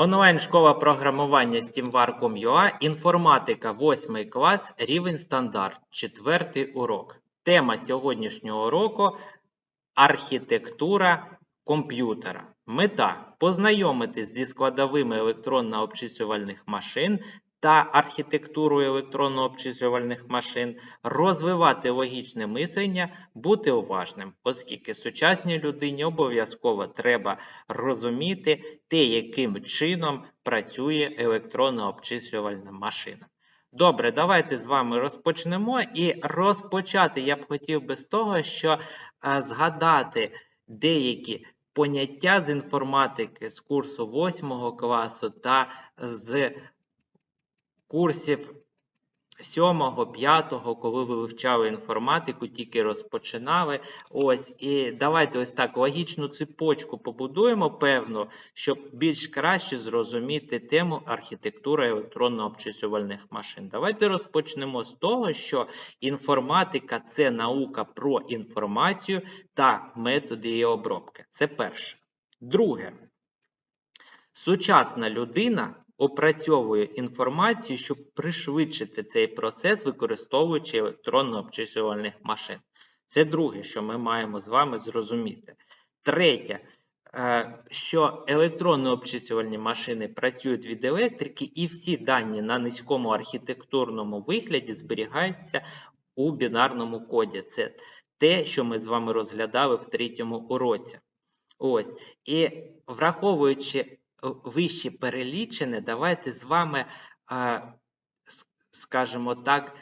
Онлайн-школа програмування SteamWar.com.ua, інформатика 8 клас, рівень стандарт, 4 урок. Тема сьогоднішнього уроку – архітектура комп'ютера. Мета – познайомитись зі складовими електронно-обчислювальних машин та архітектурою електронно-обчислювальних машин, розвивати логічне мислення, бути уважним, оскільки сучасній людині обов'язково треба розуміти те, яким чином працює електронно-обчислювальна машина. Добре, давайте з вами розпочнемо. І розпочати я б хотів би з того, що е, згадати деякі поняття з інформатики з курсу 8 класу та з курсів 7, 5, коли ви вивчали інформатику, тільки розпочинали. Ось, і давайте ось так логічну цепочку побудуємо певну, щоб більш краще зрозуміти тему архітектури електронно-обчислювальних машин. Давайте розпочнемо з того, що інформатика це наука про інформацію та методи її обробки. Це перше. Друге. Сучасна людина опрацьовує інформацію, щоб пришвидшити цей процес, використовуючи електронно-обчислювальних машин. Це друге, що ми маємо з вами зрозуміти. Третє, е, що електронно-обчислювальні машини працюють від електрики, і всі дані на низькому архітектурному вигляді зберігаються у бінарному коді. Це те, що ми з вами розглядали в третьому уроці. Ось. І враховуючи вище перелічене, давайте з вами, скажімо так,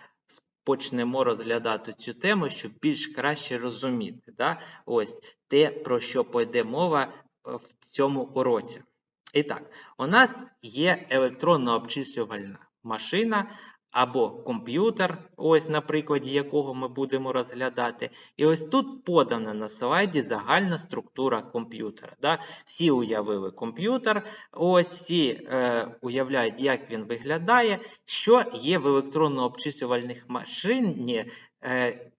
почнемо розглядати цю тему, щоб більш краще розуміти. Да? Ось те, про що пойде мова е, в цьому уроці. І так, у нас є електронно обчислювальна машина, або комп'ютер, ось на прикладі якого ми будемо розглядати. І ось тут подана на слайді загальна структура комп'ютера. Да? Всі уявили комп'ютер, ось всі е, уявляють, як він виглядає, що є в електронно-обчислювальних машині е,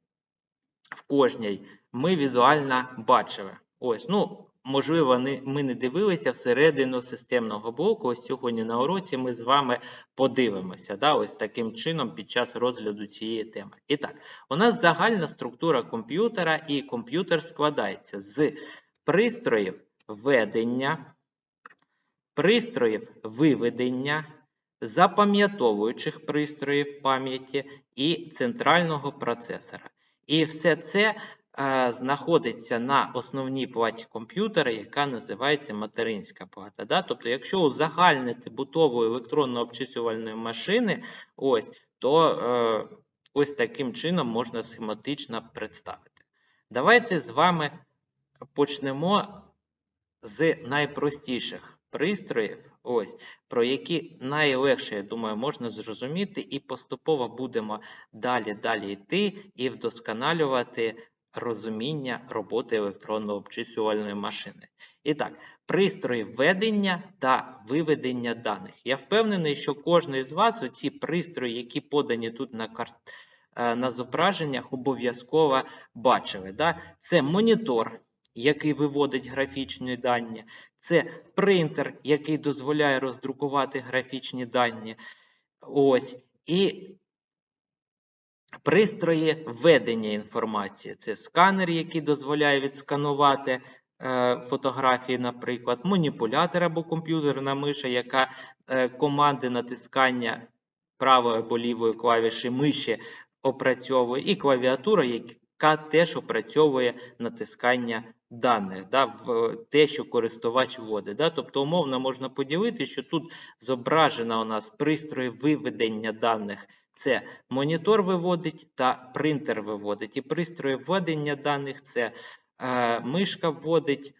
в кожній, ми візуально бачили. Ось, ну, Можливо, ми не дивилися всередину системного блоку. Ось сьогодні на уроці ми з вами подивимося. да, Ось таким чином під час розгляду цієї теми. І так, у нас загальна структура комп'ютера, і комп'ютер складається з пристроїв ведення, пристроїв виведення, запам'ятовуючих пристроїв пам'яті і центрального процесора. І все це знаходиться на основній платі комп'ютера, яка називається материнська плата. Да? Тобто, якщо узагальнити бутову електронно-обчислювальної машини, ось, то е, ось таким чином можна схематично представити. Давайте з вами почнемо з найпростіших пристроїв, ось, про які найлегше, я думаю, можна зрозуміти, і поступово будемо далі далі йти і вдосконалювати розуміння роботи електронно-обчислювальної машини. І так, пристрої введення та виведення даних. Я впевнений, що кожен з вас, оці пристрої, які подані тут на карт. Е, на зображеннях обов'язково бачили. Да? Це монітор, який виводить графічні дані, це принтер, який дозволяє роздрукувати графічні дані. Ось. І Пристрої введення інформації. Це сканер, який дозволяє відсканувати е, фотографії, наприклад, маніпулятор або комп'ютерна миша, яка е, команди натискання правої або лівої клавіші миші опрацьовує, і клавіатура, яка теж опрацьовує натискання даних, да, в те, що користувач вводить. Да. Тобто, умовно можна поділити, що тут зображена у нас пристрої виведення даних. Це монітор виводить та принтер виводить. І пристрої введення даних це е, мишка вводить,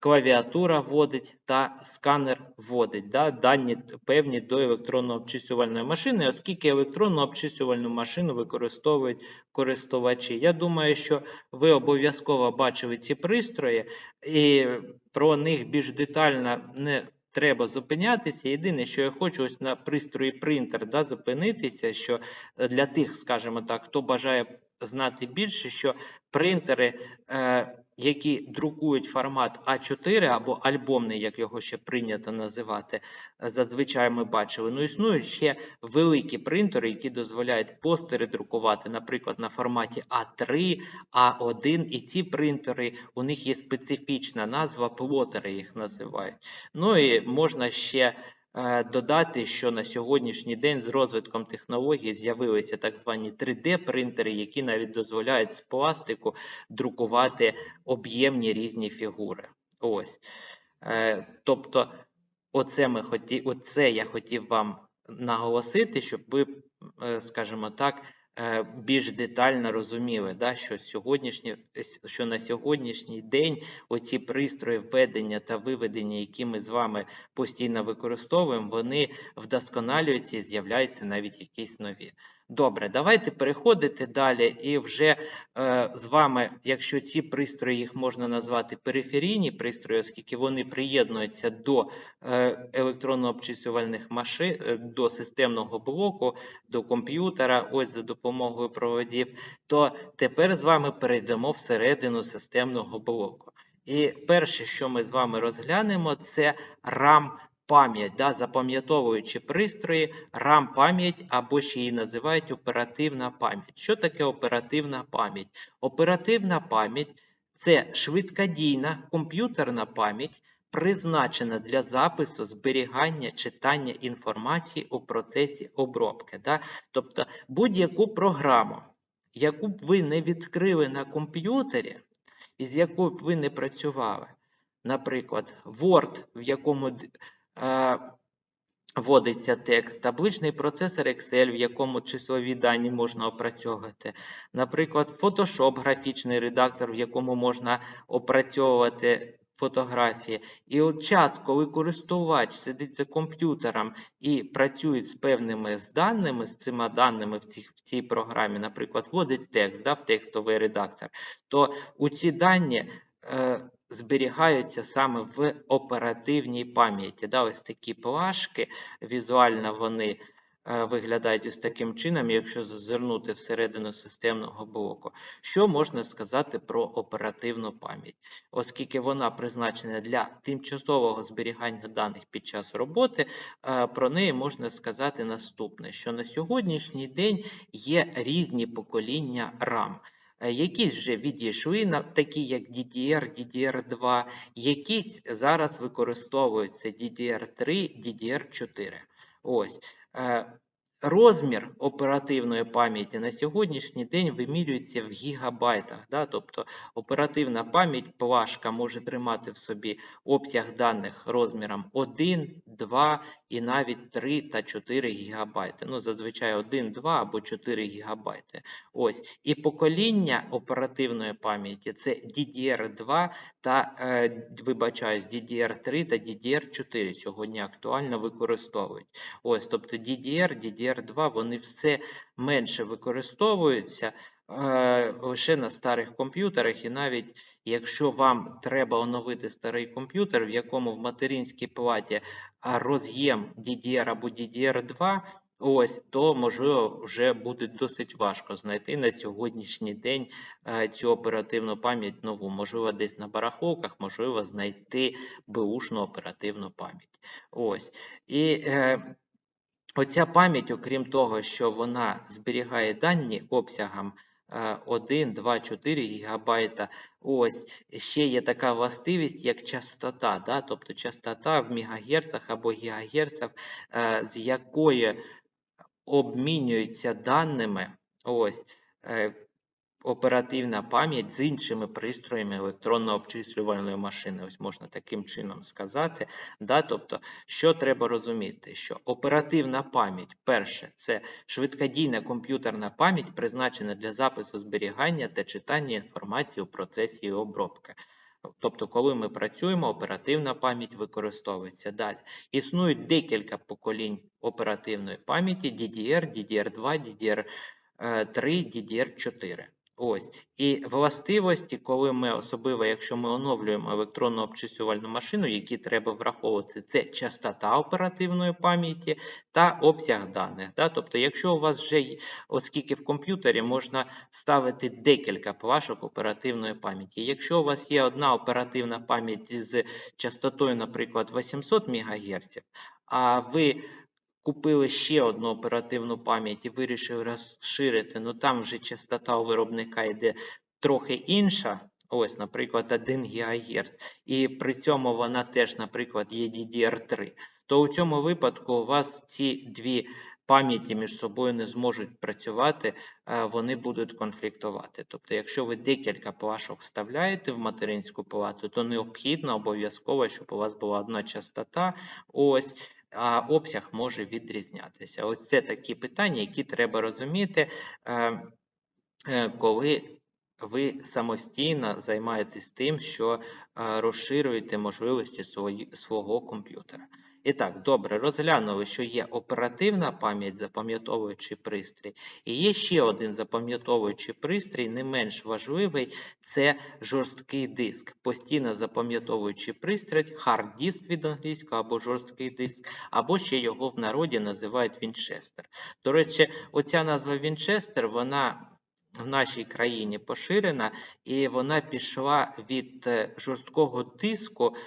клавіатура вводить та сканер вводить. Да, Дані певні до електронно-обчислювальної машини, оскільки електронну обчислювальну машину використовують користувачі. Я думаю, що ви обов'язково бачили ці пристрої, і про них більш детально не треба зупинятися. Єдине, що я хочу ось на пристрої принтер да, зупинитися, що е, для тих, скажімо так, хто бажає знати більше, що принтери е, які друкують формат А4 або альбомний, як його ще прийнято називати, е, зазвичай ми бачили. Ну, існують ще великі принтери, які дозволяють постери друкувати, наприклад, на форматі А3, А1. І ці принтери, у них є специфічна назва, плотери їх називають. Ну і можна ще додати, що на сьогоднішній день з розвитком технологій з'явилися так звані 3D-принтери, які навіть дозволяють з пластику друкувати об'ємні різні фігури. Ось. Е, тобто, оце, ми хоті... оце я хотів вам наголосити, щоб ви, е, скажімо так, е, більш детально розуміли, да, що, сьогоднішні, що на сьогоднішній день оці пристрої введення та виведення, які ми з вами постійно використовуємо, вони вдосконалюються і з'являються навіть якісь нові. Добре, давайте переходити далі і вже е, з вами, якщо ці пристрої їх можна назвати периферійні пристрої, оскільки вони приєднуються до е, електронно-обчислювальних машин, е, до системного блоку, до комп'ютера, ось за допомогою проводів, то тепер з вами перейдемо всередину системного блоку. І перше, що ми з вами розглянемо, це RAM пам'ять, да, запам'ятовуючи пристрої, RAM пам'ять або ще її називають оперативна пам'ять. Що таке оперативна пам'ять? Оперативна пам'ять це швидкодійна комп'ютерна пам'ять, призначена для запису, зберігання, читання інформації у процесі обробки. Да? Тобто будь-яку програму, яку б ви не відкрили на комп'ютері, і з якою б ви не працювали, наприклад, Word, в якому вводиться текст, табличний процесор Excel, в якому числові дані можна опрацьовувати, наприклад, Photoshop, графічний редактор, в якому можна опрацьовувати фотографії. І от час, коли користувач сидить за комп'ютером і працює з певними з даними, з цими даними в, цих, в цій програмі, наприклад, вводить текст да, в текстовий редактор, то у ці дані е, зберігаються саме в оперативній пам'яті. Да, ось такі плашки, візуально вони е, виглядають ось таким чином, якщо зазирнути всередину системного блоку. Що можна сказати про оперативну пам'ять? Оскільки вона призначена для тимчасового зберігання даних під час роботи, е, про неї можна сказати наступне: що на сьогоднішній день є різні покоління RAM. Е, Якісь вже відійшли, такі як DDR, DDR2, якісь зараз використовуються DDR3, DDR4. Ось. Розмір оперативної пам'яті на сьогоднішній день вимірюється в гігабайтах. Да? Тобто оперативна пам'ять плашка може тримати в собі обсяг даних розміром 1, 2 і навіть 3 та 4 гігабайти. Ну, зазвичай 1, 2 або 4 гігабайти. Ось. І покоління оперативної пам'яті це DDR2 та, е, вибачаюсь, DDR3 та DDR4 сьогодні актуально використовують. Ось, тобто DDR, DDR2, вони все менше використовуються е, лише на старих комп'ютерах, і навіть якщо вам треба оновити старий комп'ютер, в якому в материнській платі роз'єм DDR або DDR2, ось, то можливо вже буде досить важко знайти на сьогоднішній день е, цю оперативну пам'ять нову. Можливо, десь на барахолках, можливо, знайти беушну оперативну пам'ять. Ось. І е, Оця пам'ять, окрім того, що вона зберігає дані обсягом е, 1, 2, 4 ГБ, ось ще є така властивість, як частота, да? тобто частота в мегагерцах або гігагерцах, е, з якої обмінюються даними, ось е, оперативна пам'ять з іншими пристроями електронно-обчислювальної машини. Ось можна таким чином сказати. Да? Тобто, що треба розуміти? Що оперативна пам'ять, перше, це швидкодійна комп'ютерна пам'ять, призначена для запису зберігання та читання інформації у процесі її обробки. Тобто, коли ми працюємо, оперативна пам'ять використовується далі. Існують декілька поколінь оперативної пам'яті DDR, DDR2, DDR3, DDR4. Ось. І властивості, коли ми особливо, якщо ми оновлюємо електронну обчислювальну машину, які треба враховувати, це частота оперативної пам'яті та обсяг даних. Да? Тобто, якщо у вас вже, оскільки в комп'ютері можна ставити декілька плашок оперативної пам'яті. Якщо у вас є одна оперативна пам'ять з частотою, наприклад, 800 МГц, а ви купили ще одну оперативну пам'ять і вирішили розширити, ну там вже частота у виробника йде трохи інша. Ось, наприклад, 1 ГГц, і при цьому вона теж, наприклад, є DDR3, то у цьому випадку у вас ці дві пам'яті між собою не зможуть працювати, е, вони будуть конфліктувати. Тобто, якщо ви декілька плашок вставляєте в материнську плату, то необхідно обов'язково, щоб у вас була одна частота. Ось а обсяг може відрізнятися. Ось це такі питання, які треба розуміти, е, е, коли ви самостійно займаєтесь тим, що е, розширюєте можливості свого комп'ютера. І так, добре, розглянули, що є оперативна пам'ять, запам'ятовуючий пристрій, і є ще один запам'ятовуючий пристрій, не менш важливий, це жорсткий диск. Постійно запам'ятовуючий пристрій, hard disk від англійського або жорсткий диск, або ще його в народі називають Вінчестер. До речі, оця назва Вінчестер, вона в нашій країні поширена, і вона пішла від е, жорсткого диску е,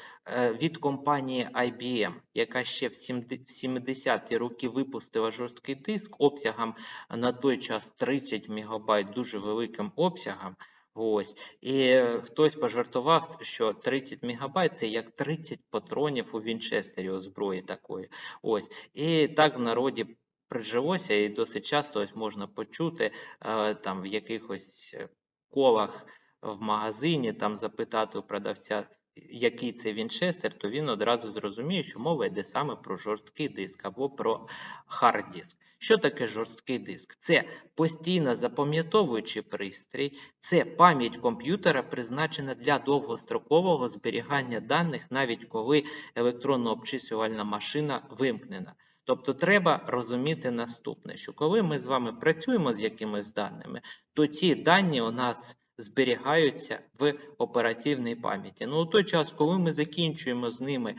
від компанії IBM, яка ще в 70-ті роки випустила жорсткий диск обсягом на той час 30 МБ, дуже великим обсягом. Ось. І е, хтось пожартував, що 30 МБ це як 30 патронів у Вінчестері у зброї такої. Ось. І так в народі прижилося, і досить часто ось можна почути е, там в якихось е, колах в магазині, там запитати у продавця, який це Вінчестер, то він одразу зрозуміє, що мова йде саме про жорсткий диск або про хард. Що таке жорсткий диск? Це постійно запам'ятовуючий пристрій, це пам'ять комп'ютера, призначена для довгострокового зберігання даних, навіть коли електронно-обчислювальна машина вимкнена. Тобто треба розуміти наступне, що коли ми з вами працюємо з якимись даними, то ці дані у нас зберігаються в оперативній пам'яті. Ну, у той час, коли ми закінчуємо з ними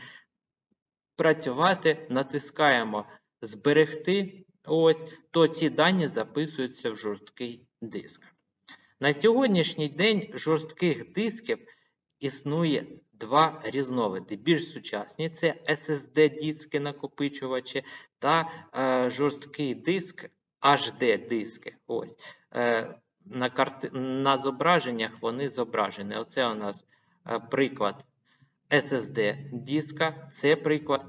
працювати, натискаємо зберегти, ось, то ці дані записуються в жорсткий диск. На сьогоднішній день жорстких дисків існує два різновиди. Більш сучасні це SSD-диски накопичувачі та е, жорсткий диск HD-диски. Ось. Е, на, карти... на зображеннях вони зображені. Оце у нас е, приклад SSD-диска, це приклад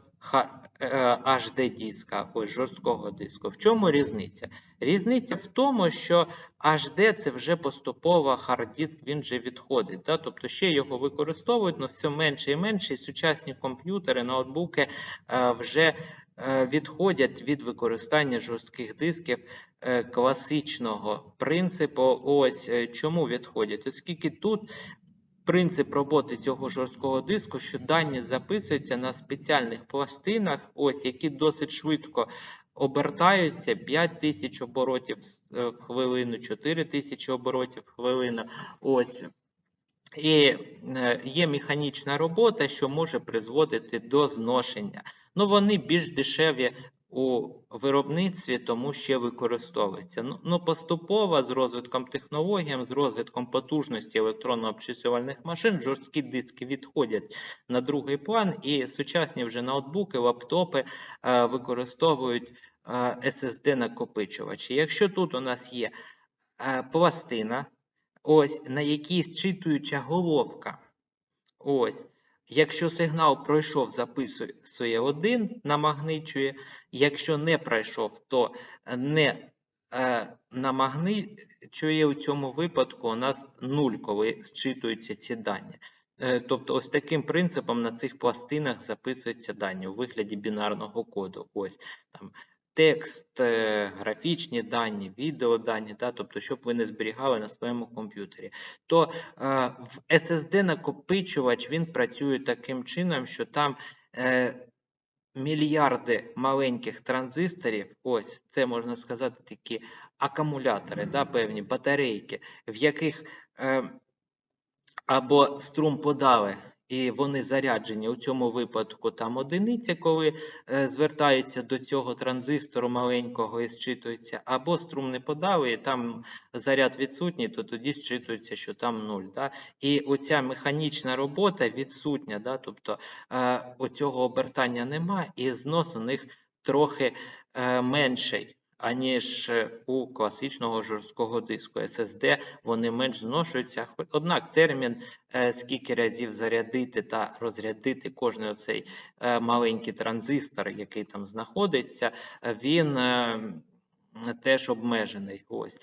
HD-диска, ось жорсткого диску. В чому різниця? Різниця в тому, що HD це вже поступово хард-диск, він вже відходить. Да? Тобто ще його використовують, але все менше і менше. І сучасні комп'ютери, ноутбуки е, вже е, відходять від використання жорстких дисків е, класичного принципу. Ось е, чому відходять? Оскільки тут принцип роботи цього жорсткого диску, що дані записуються на спеціальних пластинах, ось які досить швидко обертаються 5000 оборотів е, в хвилину, 4000 оборотів в хвилину. Ось. І е, є механічна робота, що може призводити до зношення. Ну, вони більш дешеві у виробництві, тому ще використовуються. Ну, ну, поступово з розвитком технологій, з розвитком потужності електронно-обчислювальних машин, жорсткі диски відходять на другий план, і сучасні вже ноутбуки, лаптопи е, використовують е, SSD-накопичувачі. Якщо тут у нас є е, пластина, ось на якій зчитуюча головка, ось. Якщо сигнал пройшов, записує 1, намагничує. Якщо не пройшов, то не е, намагничує у цьому випадку у нас 0, коли зчитуються ці дані. Е, тобто, ось таким принципом на цих пластинах записуються дані у вигляді бінарного коду. Ось там текст, е, графічні дані, відеодані, да, тобто, щоб ви не зберігали на своєму комп'ютері. То е, в SSD-накопичувач він працює таким чином, що там е, мільярди маленьких транзисторів, ось це можна сказати такі акумулятори, да, певні батарейки, в яких е, або струм подали, і вони заряджені. У цьому випадку там одиниця, коли е, звертається до цього транзистору маленького і зчитується, або струм не подали, і там заряд відсутній, то тоді зчитується, що там 0. Да? І оця механічна робота відсутня, да? тобто е, оцього обертання нема, і знос у них трохи е, менший. Аніж у класичного жорсткого диску SSD, вони менш зношуються. Однак термін, е, скільки разів зарядити та розрядити кожний оцей е, маленький транзистор, який там знаходиться, е, він теж обмежений. Ось.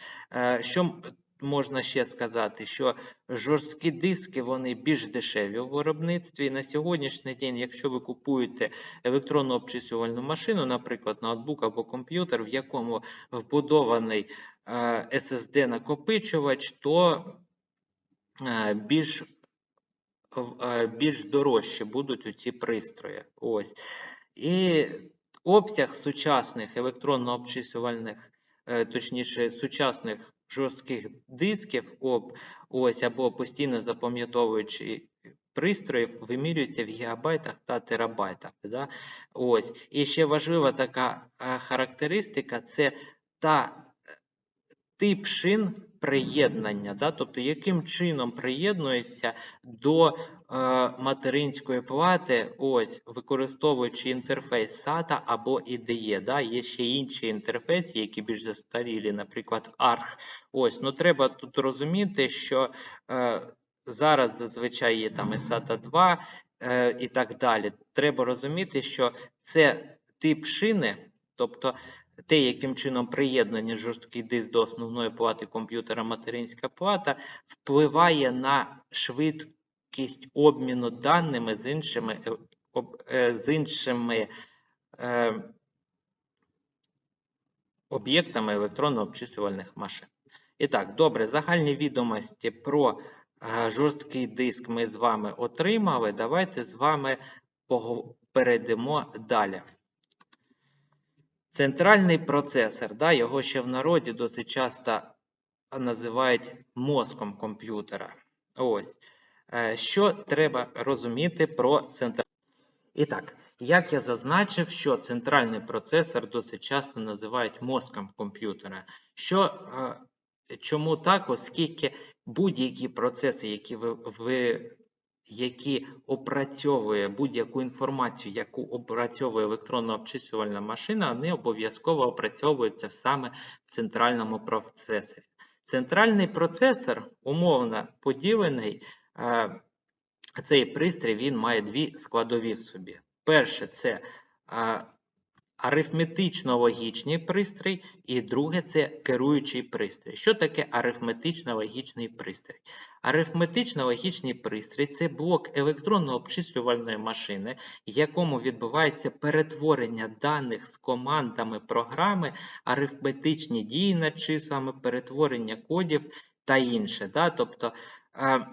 Що можна ще сказати? Що жорсткі диски вони більш дешеві у виробництві. І на сьогоднішній день, якщо ви купуєте електронну обчислювальну машину, наприклад, ноутбук або комп'ютер, в якому вбудований е, SSD-накопичувач, то е, більш е, більш дорожчі будуть у ці пристрої. Ось. І обсяг сучасних електронно-обчислювальних, точніше, сучасних жорстких дисків, об, ось, або постійно запам'ятовуючи пристроїв, вимірюється в гігабайтах та терабайтах. Да? Ось. І ще важлива така характеристика це та е, тип шин приєднання, да? тобто яким чином приєднується до е, материнської плати, ось, використовуючи інтерфейс SATA або IDE. Да? Є ще інші інтерфейси, які більш застарілі, наприклад, ARC. Ось, ну треба тут розуміти, що е, зараз зазвичай є там і SATA 2 е, і так далі. Треба розуміти, що це тип шини, тобто те, яким чином приєднаний жорсткий диск до основної плати комп'ютера материнська плата, впливає на швидкість обміну даними з іншими, е, е, з іншими е, об'єктами електронно-обчислювальних машин. І так, добре, загальні відомості про жорсткий диск ми з вами отримали. Давайте з вами перейдемо далі. Центральний процесор, да, його ще в народі досить часто називають мозком комп'ютера. Ось. Е, Що треба розуміти про центральний і так, як я зазначив, що центральний процесор досить часто називають мозком комп'ютера. Що, е, чому так? Оскільки будь-які процеси, які ви, ви які опрацьовує будь-яку інформацію, яку опрацьовує електронно обчислювальна машина, вони обов'язково опрацьовуються саме в центральному процесорі. Центральний процесор умовно поділений. е, цей пристрій він має дві складові в собі. Перше це а, арифметично-логічний пристрій, і друге це керуючий пристрій. Що таке арифметично-логічний пристрій? Арифметично-логічний пристрій це блок електронно-обчислювальної машини, в якому відбувається перетворення даних з командами програми, арифметичні дії над числами, перетворення кодів та інше. Тобто, е,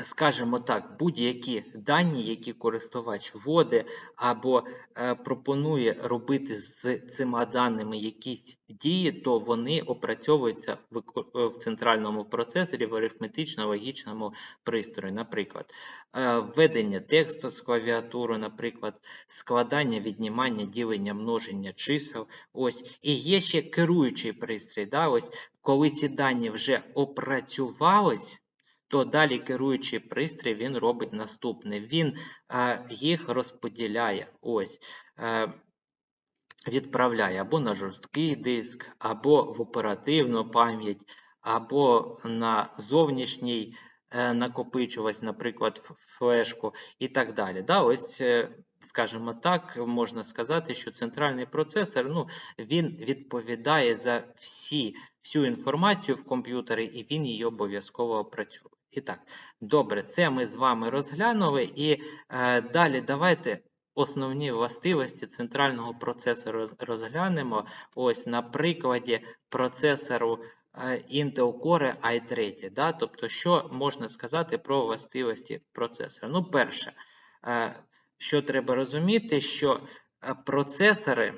скажімо так, будь-які дані, які користувач вводить або е, пропонує робити з цими даними якісь дії, то вони опрацьовуються в, еко- в центральному процесорі в арифметично-логічному пристрої. Наприклад, е, введення тексту з клавіатури, наприклад, складання, віднімання, ділення, множення чисел. Ось. І є ще керуючий пристрій. Да? Ось, коли ці дані вже опрацювались, то далі керуючий пристрій він робить наступне. Він е, їх розподіляє. Ось. Е, відправляє або на жорсткий диск, або в оперативну пам'ять, або на зовнішній е, накопичувач, наприклад, флешку і так далі. Да, ось, е, скажімо так, можна сказати, що центральний процесор ну, він відповідає за всі, всю інформацію в комп'ютері, і він її обов'язково опрацьовує. І так, добре, це ми з вами розглянули. І е, далі давайте основні властивості центрального процесору розглянемо. Ось на прикладі процесору е, Intel Core i3. Да? Тобто, що можна сказати про властивості процесора? Ну, перше, е, що треба розуміти, що е, процесори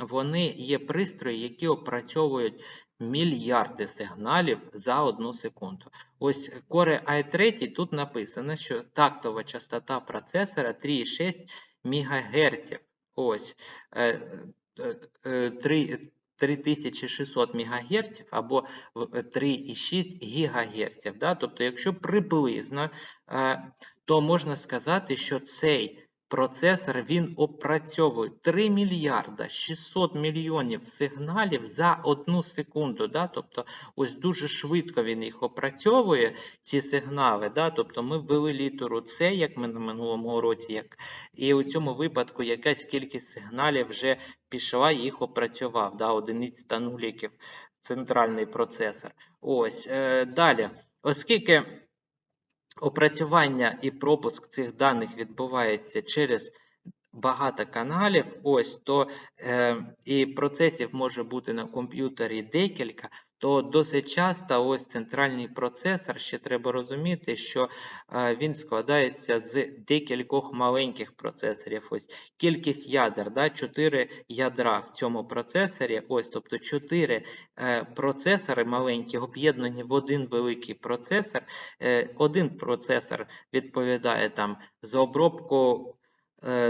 вони є пристрої, які опрацьовують мільярди сигналів за одну секунду. Ось Core i3 тут написано, що тактова частота процесора 3,6 МГц. Ось е, е, е, три- 3600 МГц або в- е, 3,6 ГГц. Да? Тобто, якщо приблизно, е, то можна сказати, що цей процесор він опрацьовує 3 мільярда 600 мільйонів сигналів за одну секунду. Да? Тобто, ось дуже швидко він їх опрацьовує, ці сигнали. Да? Тобто, ми ввели літеру С, як ми на минулому уроці, як... і у цьому випадку якась кількість сигналів вже пішла, їх опрацював. Да? Одиниць та нуліків центральний процесор. Ось е, далі, оскільки опрацювання і пропуск цих даних відбувається через багато каналів, ось то е, і процесів може бути на комп'ютері декілька, то досить часто ось центральний процесор, ще треба розуміти, що е, він складається з декількох маленьких процесорів. Ось кількість ядер, да, 4 ядра в цьому процесорі, ось, тобто 4 е, процесори маленькі об'єднані в один великий процесор. Е, один процесор відповідає там за обробку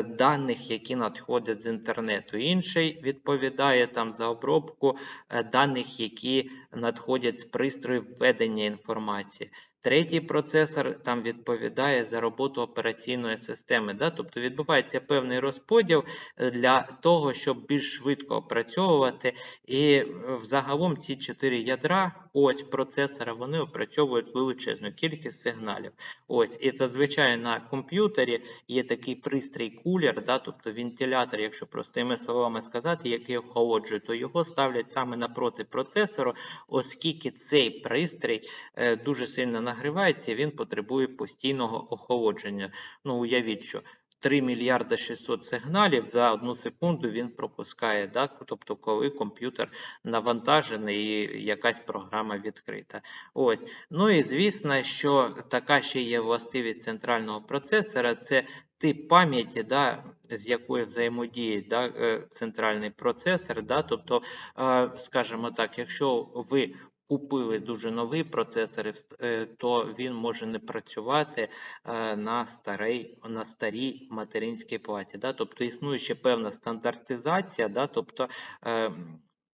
даних, які надходять з інтернету. Інший відповідає там за обробку е, даних, які надходять з пристроїв введення інформації. Третій процесор там відповідає за роботу операційної системи. Да? Тобто відбувається певний розподіл е, для того, щоб більш швидко опрацьовувати. І е, взагалом ці чотири ядра, ось процесора, вони опрацьовують величезну кількість сигналів. Ось, і зазвичай на комп'ютері є такий пристрій кулер, да, тобто вентилятор, якщо простими словами сказати, який охолоджує, то його ставлять саме напроти процесору, оскільки цей пристрій е, дуже сильно нагрівається, він потребує постійного охолодження. Ну, уявіть, що 3 мільярда 600 сигналів за одну секунду він пропускає, да? тобто коли комп'ютер навантажений і якась програма відкрита. Ось. Ну і звісно, що така ще є властивість центрального процесора, це тип пам'яті, да, з якою взаємодіє да, е, центральний процесор. Да? Тобто, е, скажімо так, якщо ви купили дуже новий процесор, е, то він може не працювати е, на старій, на старій материнській платі. Да? Тобто існує ще певна стандартизація, да? тобто е,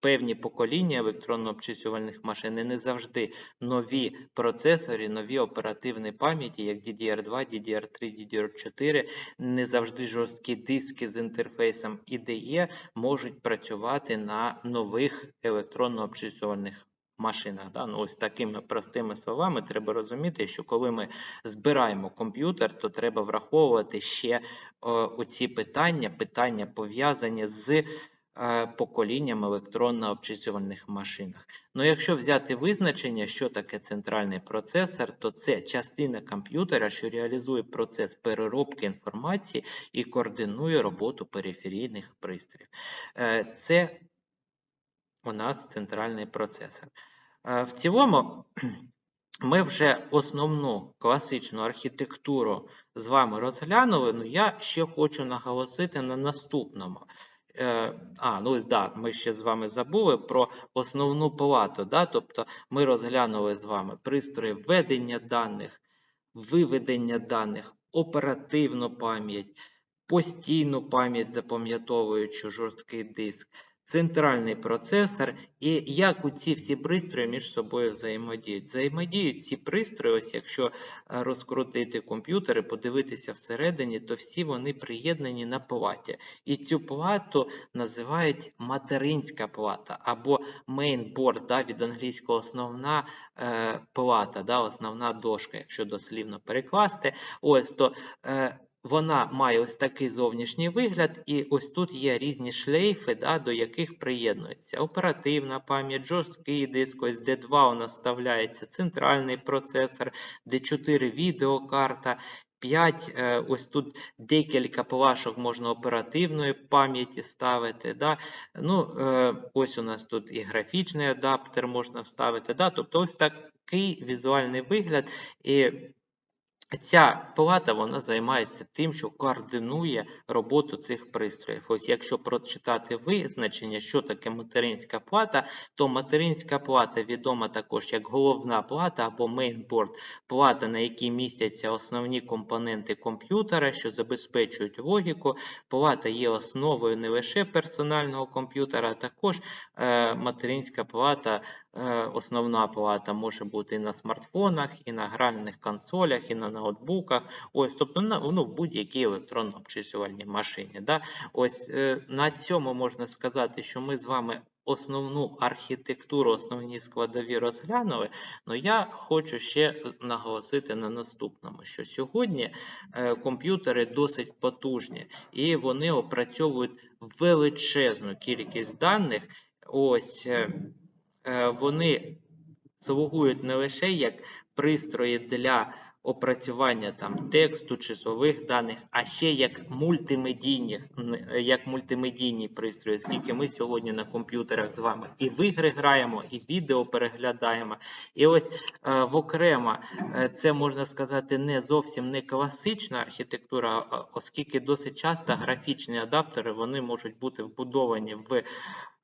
певні покоління електронно-обчислювальних машин не завжди нові процесори, нові оперативні пам'яті, як DDR2, DDR3, DDR4, не завжди жорсткі диски з інтерфейсом IDE можуть працювати на нових електронно-обчислювальних машинах. Да? Ну, ось такими простими словами треба розуміти, що коли ми збираємо комп'ютер, то треба враховувати ще о, оці питання, питання пов'язані з е, поколінням електронно-обчислювальних машинах. Ну, якщо взяти визначення, що таке центральний процесор, то це частина комп'ютера, що реалізує процес переробки інформації і координує роботу периферійних пристроїв. Е, Це у нас центральний процесор. Е, В цілому ми вже основну класичну архітектуру з вами розглянули. Ну я ще хочу наголосити на наступному. Е, А, ну ось да, ми ще з вами забули про основну плату. Да? Тобто ми розглянули з вами пристрої введення даних, виведення даних, оперативну пам'ять, постійну пам'ять, запам'ятовуючи жорсткий диск, центральний процесор і як ці всі пристрої між собою взаємодіють. Взаємодіють ці пристрої, ось якщо е, розкрутити комп'ютер і подивитися всередині, то всі вони приєднані на платі. І цю плату називають материнська плата або mainboard, да, від англійського основна е, плата, да, основна дошка, якщо дослівно перекласти. Ось то. Е, вона має ось такий зовнішній вигляд, і ось тут є різні шлейфи, да, до яких приєднується оперативна пам'ять, жорсткий диск, ось D2 у нас вставляється центральний процесор, D4 відеокарта. 5, е, ось тут декілька плашок можна оперативної пам'яті ставити. Да? Ну, е, ось у нас тут і графічний адаптер можна вставити. Да? Тобто ось такий візуальний вигляд. І Ця плата вона займається тим, що координує роботу цих пристроїв. Ось якщо прочитати визначення, що таке материнська плата, то материнська плата відома також як головна плата або мейнборд, плата, на якій містяться основні компоненти комп'ютера, що забезпечують логіку. Плата є основою не лише персонального комп'ютера, а також е, материнська плата Основна плата може бути і на смартфонах, і на гральних консолях, і на ноутбуках. Ось, тобто на ну, будь-якій електронно-обчислювальній машині. Да? Ось е, на цьому можна сказати, що ми з вами основну архітектуру, основні складові розглянули. але я хочу ще наголосити на наступному: що сьогодні е, комп'ютери досить потужні і вони опрацьовують величезну кількість даних. Ось. Е, вони слугують не лише як пристрої для опрацювання там тексту, часових даних, а ще як мультимедійні, як мультимедійні пристрої, оскільки ми сьогодні на комп'ютерах з вами і в ігри граємо, і відео переглядаємо. І ось е, в окремо е, це можна сказати не зовсім не класична архітектура, оскільки досить часто графічні адаптери вони можуть бути вбудовані в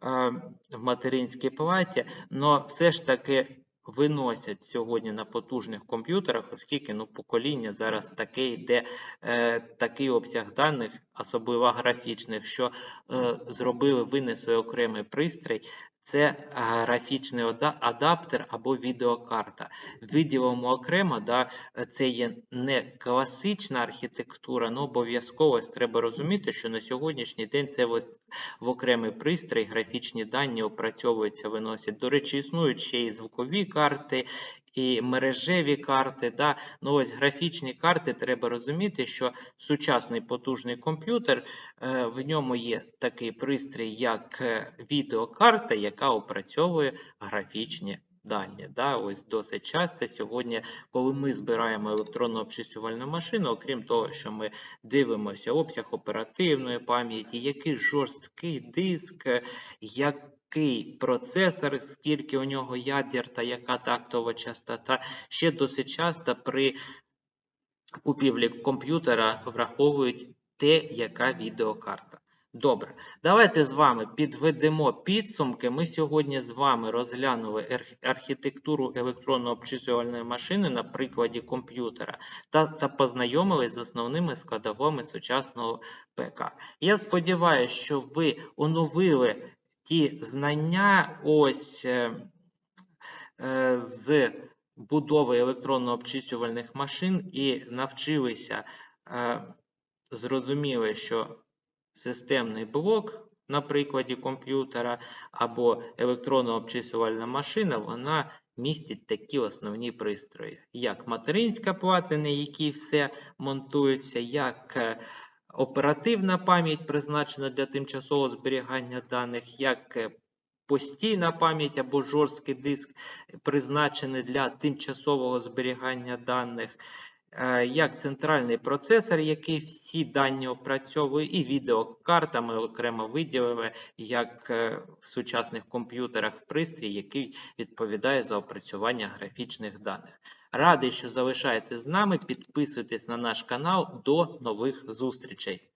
в материнській платі, але все ж таки виносять сьогодні на потужних комп'ютерах, оскільки ну, покоління зараз таке йде, е, такий обсяг даних, особливо графічних, що е, зробили, винесли окремий пристрій. Це графічний ода- адаптер або відеокарта. Виділимо окремо, да, е, це є не класична архітектура, але обов'язково треба розуміти, що на сьогоднішній день це в окремий пристрій, графічні дані опрацьовуються, виносять. До речі, існують ще і звукові карти, і мережеві карти. Да? Ну ось графічні карти треба розуміти, що сучасний потужний комп'ютер, е, в ньому є такий пристрій, як е, відеокарта, яка опрацьовує графічні дані. Да? Ось досить часто сьогодні, коли ми збираємо електронну обчислювальну машину, окрім того, що ми дивимося обсяг оперативної пам'яті, який жорсткий диск, е, який процесор, скільки у нього ядер та яка тактова частота, ще досить часто при купівлі комп'ютера враховують те, яка відеокарта. Добре, давайте з вами підведемо підсумки. Ми сьогодні з вами розглянули архітектуру електронно-обчислювальної машини на прикладі комп'ютера та, та познайомились з основними складовими сучасного ПК. Я сподіваюся, що ви оновили ті знання ось е, е, з будови електронно-обчислювальних машин і навчилися, е, зрозуміли, що системний блок на прикладі комп'ютера або електронно-обчислювальна машина, вона містить такі основні пристрої, як материнська плата, на якій все монтується, як оперативна пам'ять призначена для тимчасового зберігання даних, як е, постійна пам'ять або жорсткий диск призначений для тимчасового зберігання даних, е, як центральний процесор, який всі дані опрацьовує, і відеокарта ми окремо виділили, як е, в сучасних комп'ютерах пристрій, який відповідає за опрацювання графічних даних. Радий, що залишаєтесь з нами, підписуйтесь на наш канал. До нових зустрічей!